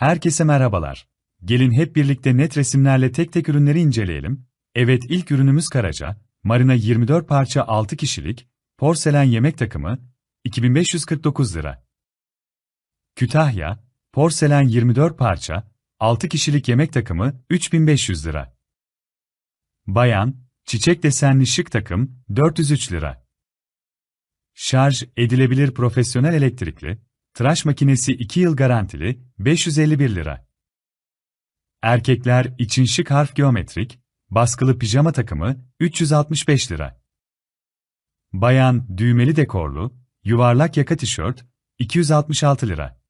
Herkese merhabalar. Gelin hep birlikte net resimlerle tek tek ürünleri inceleyelim. Evet ilk ürünümüz Karaca, Marina 24 parça 6 kişilik, porselen yemek takımı, 2549 lira. Kütahya, porselen 24 parça, 6 kişilik yemek takımı, 3500 lira. Bayan, çiçek desenli şık takım, 403 lira. Şarj edilebilir profesyonel elektrikli, tıraş makinesi 2 yıl garantili, 551 lira. Erkekler için şık harf geometrik, baskılı pijama takımı, 365 lira. Bayan, düğmeli dekorlu, yuvarlak yaka tişört, 266 lira.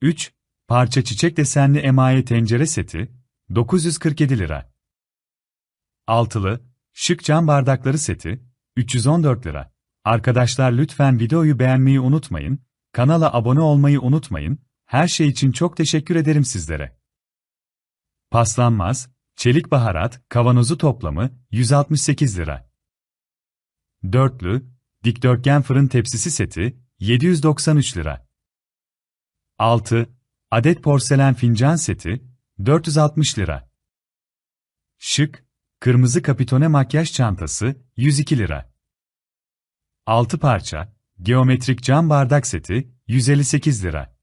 3. Parça çiçek desenli emaye tencere seti, 947 lira. Altılı, şık cam bardakları seti, 314 lira. Arkadaşlar lütfen videoyu beğenmeyi unutmayın, kanala abone olmayı unutmayın, her şey için çok teşekkür ederim sizlere. Paslanmaz, çelik baharat, kavanozu toplamı, 168 lira. Dörtlü, dikdörtgen fırın tepsisi seti, 793 lira. 6. Adet porselen fincan seti, 460 lira. Şık, kırmızı kapitone makyaj çantası, 102 lira. 6 parça, geometrik cam bardak seti, 158 lira.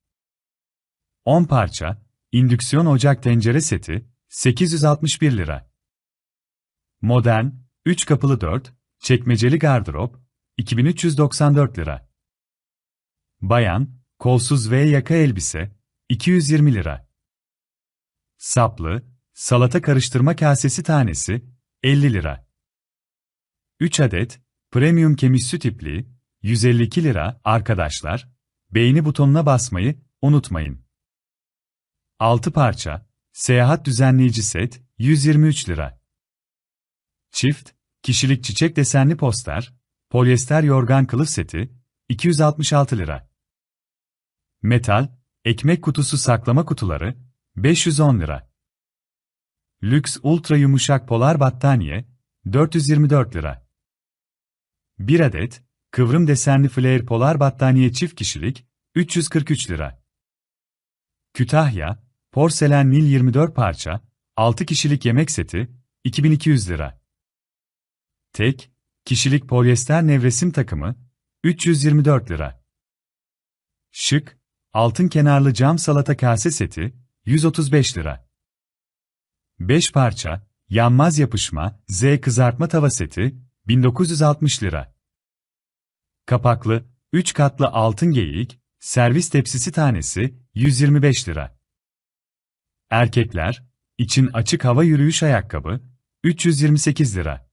10 parça, indüksiyon ocak tencere seti, 861 lira. Modern, 3 kapılı 4, çekmeceli gardırop, 2394 lira. Bayan, kolsuz ve yaka elbise, 220 lira. Saplı, salata karıştırma kasesi tanesi, 50 lira. 3 adet, premium kemik süt ipliği, 152 lira, arkadaşlar, beğeni butonuna basmayı unutmayın. 6 parça, seyahat düzenleyici set, 123 lira. Çift, kişilik çiçek desenli poster, polyester yorgan kılıf seti, 266 lira. Metal, ekmek kutusu saklama kutuları, 510 lira. Lüks ultra yumuşak polar battaniye, 424 lira. 1 adet, kıvrım desenli flare polar battaniye çift kişilik, 343 lira. Kütahya, porselen Nil 24 parça, 6 kişilik yemek seti, 2200 lira. Tek, kişilik polyester nevresim takımı, 324 lira. Şık, altın kenarlı cam salata kase seti, 135 lira. 5 parça, yanmaz yapışma, Z kızartma tava seti, 1960 lira. Kapaklı, 3 katlı altın geyik, servis tepsisi tanesi, 125 lira. Erkekler, için açık hava yürüyüş ayakkabı, 328 lira.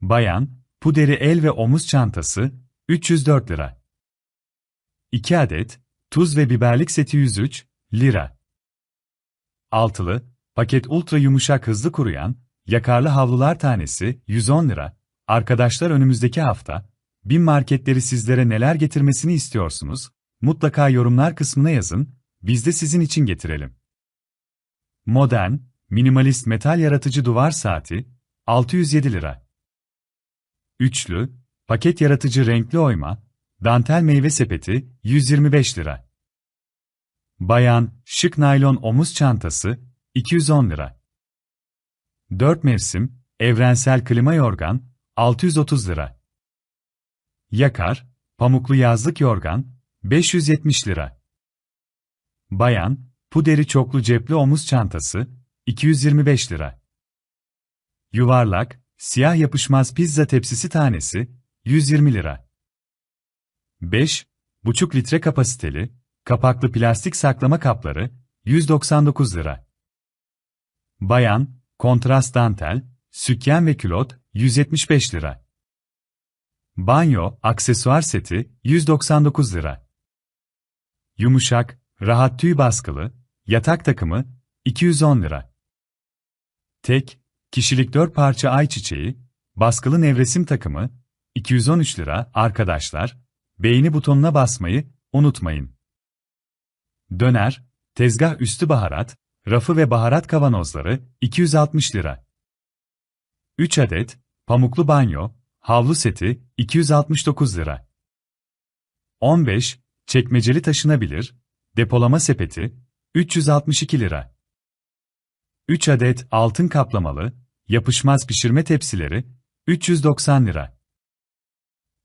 Bayan, puderi el ve omuz çantası, 304 lira. 2 adet, tuz ve biberlik seti 103 lira. Altılı, paket ultra yumuşak hızlı kuruyan, yakarlı havlular tanesi 110 lira. Arkadaşlar önümüzdeki hafta, bin marketleri sizlere neler getirmesini istiyorsunuz? Mutlaka yorumlar kısmına yazın, biz de sizin için getirelim. Modern, minimalist metal yaratıcı duvar saati, 607 lira. Üçlü, paket yaratıcı renkli oyma, dantel meyve sepeti, 125 lira. Bayan, şık naylon omuz çantası, 210 lira. 4 mevsim, evrensel klima yorgan, 630 lira. Yakar, pamuklu yazlık yorgan, 570 lira. Bayan, puderi çoklu cepli omuz çantası, 225 lira. Yuvarlak, siyah yapışmaz pizza tepsisi tanesi, 120 lira. 5, buçuk litre kapasiteli, kapaklı plastik saklama kapları, 199 lira. Bayan, kontrast dantel, sütyen ve külot, 175 lira. Banyo, aksesuar seti, 199 lira. Yumuşak, rahat tüy baskılı, yatak takımı, 210 lira. Tek, kişilik 4 parça ayçiçeği, baskılı nevresim takımı, 213 lira. Arkadaşlar, beğeni butonuna basmayı unutmayın. Döner, tezgah üstü baharat, rafı ve baharat kavanozları, 260 lira. 3 adet, pamuklu banyo, havlu seti, 269 lira. 15, çekmeceli taşınabilir, depolama sepeti, 362 lira. 3 adet altın kaplamalı, yapışmaz pişirme tepsileri, 390 lira.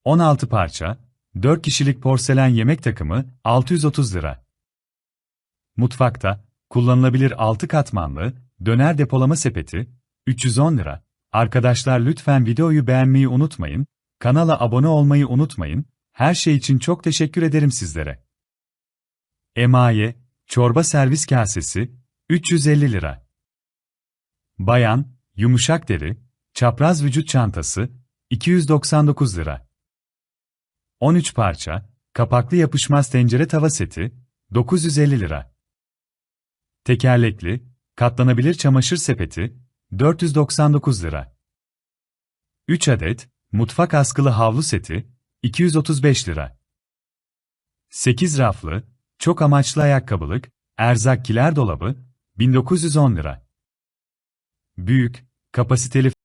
16 parça, 4 kişilik porselen yemek takımı, 630 lira. Mutfakta, kullanılabilir 6 katmanlı, döner depolama sepeti, 310 lira. Arkadaşlar lütfen videoyu beğenmeyi unutmayın, kanala abone olmayı unutmayın, her şey için çok teşekkür ederim sizlere. Emaye, çorba servis kasesi, 350 lira. Bayan, yumuşak deri, çapraz vücut çantası, 299 lira. 13 parça, kapaklı yapışmaz tencere tava seti, 950 lira. Tekerlekli, katlanabilir çamaşır sepeti, 499 lira. 3 adet, mutfak askılı havlu seti, 235 lira. 8 raflı, çok amaçlı ayakkabılık, erzak kiler dolabı, 1910 lira. Büyük, kapasiteli